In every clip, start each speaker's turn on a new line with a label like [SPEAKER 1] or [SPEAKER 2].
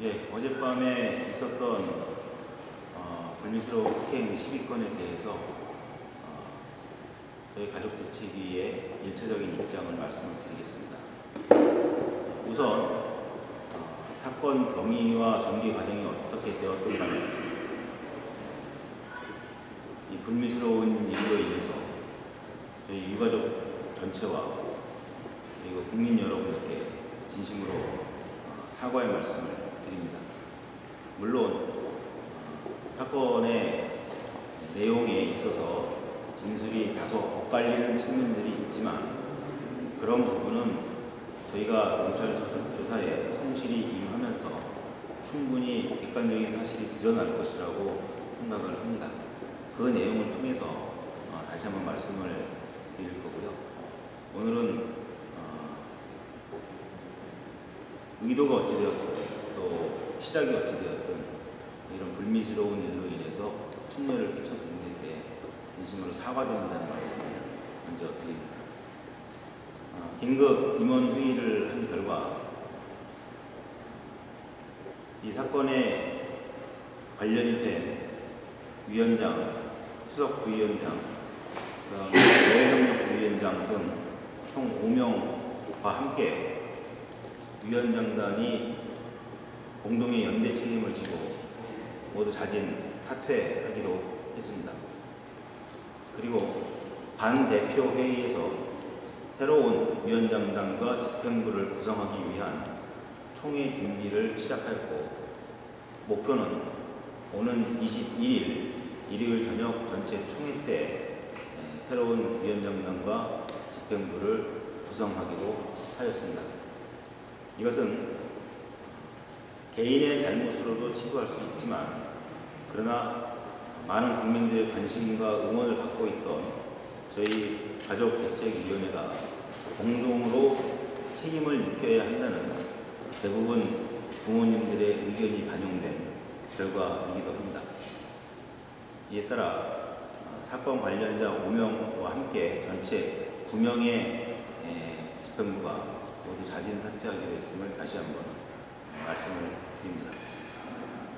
[SPEAKER 1] 예, 어젯밤에 있었던 어, 불미스러운 폭행 12건에 대해서 어, 저희 가족대책위의 일차적인 입장을 말씀을 드리겠습니다. 우선 어, 사건 경위와 전개 과정이 어떻게 되었던가는 이 불미스러운 일로 인해서 저희 유가족 전체와 그리고 국민 여러분께 진심으로 어, 사과의 말씀을 드립니다. 물론 어, 사건의 내용에 있어서 진술이 다소 엇갈리는 측면들이 있지만 그런 부분은 저희가 경찰 조사에 성실히 임하면서 충분히 객관적인 사실이 드러날 것이라고 생각을 합니다. 그 내용을 통해서 어, 다시 한번 말씀을 드릴 거고요. 오늘은 어, 의도가 어찌되었든 또 시작이 어찌되었든 이런 불미스러운 일로 인해서 신뢰를 끼쳐드린 데 대해 진심으로 사과드린다는 말씀을 먼저 드립니다. 어, 긴급 임원 회의를 한 결과 이 사건에 관련이 된 위원장, 수석 부위원장, 여행협력 부위원장 등 총 5명과 함께 위원장단이 공동의 연대 책임을 지고 모두 자진 사퇴하기로 했습니다. 그리고 반대표 회의에서 새로운 위원장단과 집행부를 구성하기 위한 총회 준비를 시작하였고 목표는 오는 21일 일요일 저녁 전체 총회 때 새로운 위원장단과 집행부를 구성하기로 하였습니다. 이것은 개인의 잘못으로도 치부할 수 있지만 그러나 많은 국민들의 관심과 응원을 받고 있던 저희 가족대책위원회가 공동으로 책임을 느껴야 한다는 대부분 부모님들의 의견이 반영된 결과이기도 합니다. 이에 따라 사건 관련자 5명과 함께 전체 9명의 집행부가 모두 자진 사퇴하기로 했음을 다시 한번 말씀을 드립니다.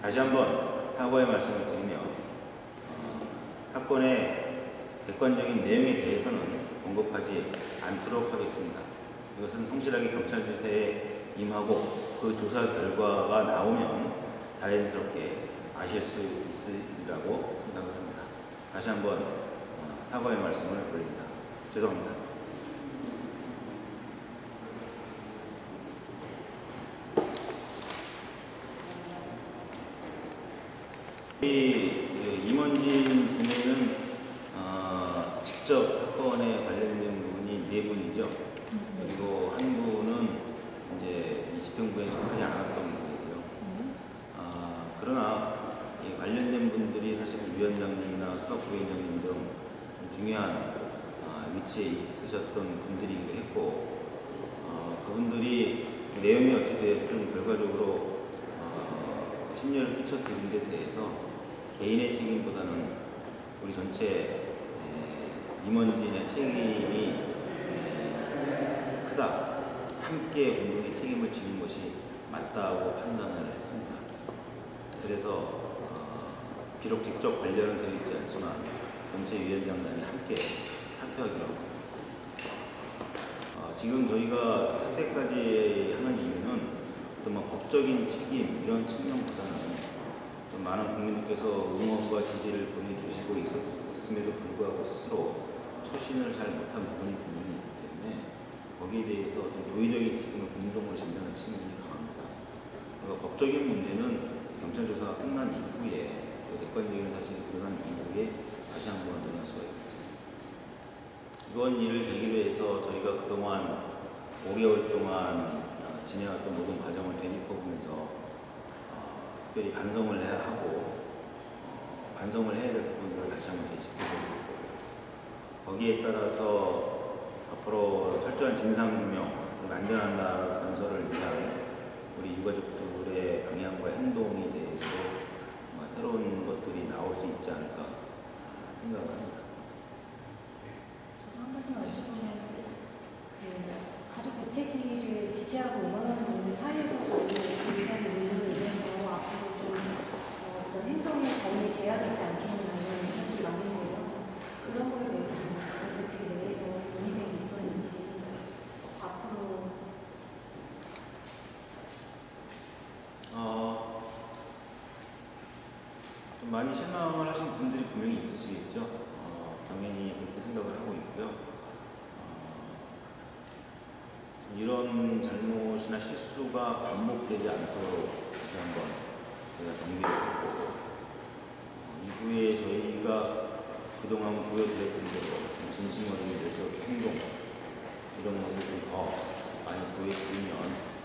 [SPEAKER 1] 다시 한번 사과의 말씀을 드리며 어, 사건의 객관적인 내용에 대해서는 언급하지 않도록 하겠습니다. 이것은 성실하게 경찰 조사에 임하고 그 조사 결과가 나오면 자연스럽게 아실 수 있으리라고 생각을 합니다. 다시 한번 어, 사과의 말씀을 드립니다. 죄송합니다. 이그 임원진 중에는 어, 직접 사건에 관련된 분이 네 분이죠. 그리고 한 분은 이제 이 집행부에 속하지 않았던 분이고요. 아, 그러나 이 관련된 분들이 사실 위원장님이나 수석부위원장님 등 중요한 아, 위치에 있으셨던 분들이기도 했고 어, 그분들이 내용이 어찌되었든 결과적으로 어, 심려를 끼쳐드린 데 대해서 개인의 책임보다는 우리 전체 에, 임원진의 책임이 에, 크다. 함께 공동의 책임을 지는 것이 맞다고 판단을 했습니다. 그래서 어, 비록 직접 관련은 되어 있지 않지만 전체 위원장단이 함께 사퇴하기로 하고 어, 지금 저희가 사퇴까지 하는 이유는 어떤 뭐 법적인 책임 이런 측면보다는 좀 많은 국민들께서 응원과 지지를 보내주시고 있었음에도 불구하고 스스로 처신을 잘 못한 부분이 분명히 있기 때문에 거기에 대해서 어떤 노의적인 책임을 공동으로 진다는 측면이 강합니다. 그러니까 법적인 문제는 경찰 조사가 끝난 이후에 그 객관적인 사실이 드러난 이후에 다시 한번 논할 수가 있습니다. 이번 일을 계기로 해서 저희가 그동안 5개월 동안 진행했던 모든 과정을 되짚어보면서 어, 특별히 반성을 해야 하고 어, 반성을 해야 될 부분들을 다시 한번 되짚어보고 거기에 따라서 앞으로 철저한 진상규명, 안전한 나라 건설을 위한 우리 유가족들의 방향과 행동에 대해서 새로운 것들이 나올 수 있지 않을까 생각을 합니다.
[SPEAKER 2] 저도 한 가지만 여쭤보면 그 가족 대책위를 지지하고
[SPEAKER 1] 많이 실망을 하신 분들이 분명히 있으시겠죠. 어, 당연히 그렇게 생각을 하고 있고요. 어, 이런 잘못이나 실수가 반복되지 않도록 다시 한번 제가 정리를 하고 어, 이후에 저희가 그동안 보여드렸던 대로 진심 어린이 모습, 행동 이런 모습을 더 많이 보여드리면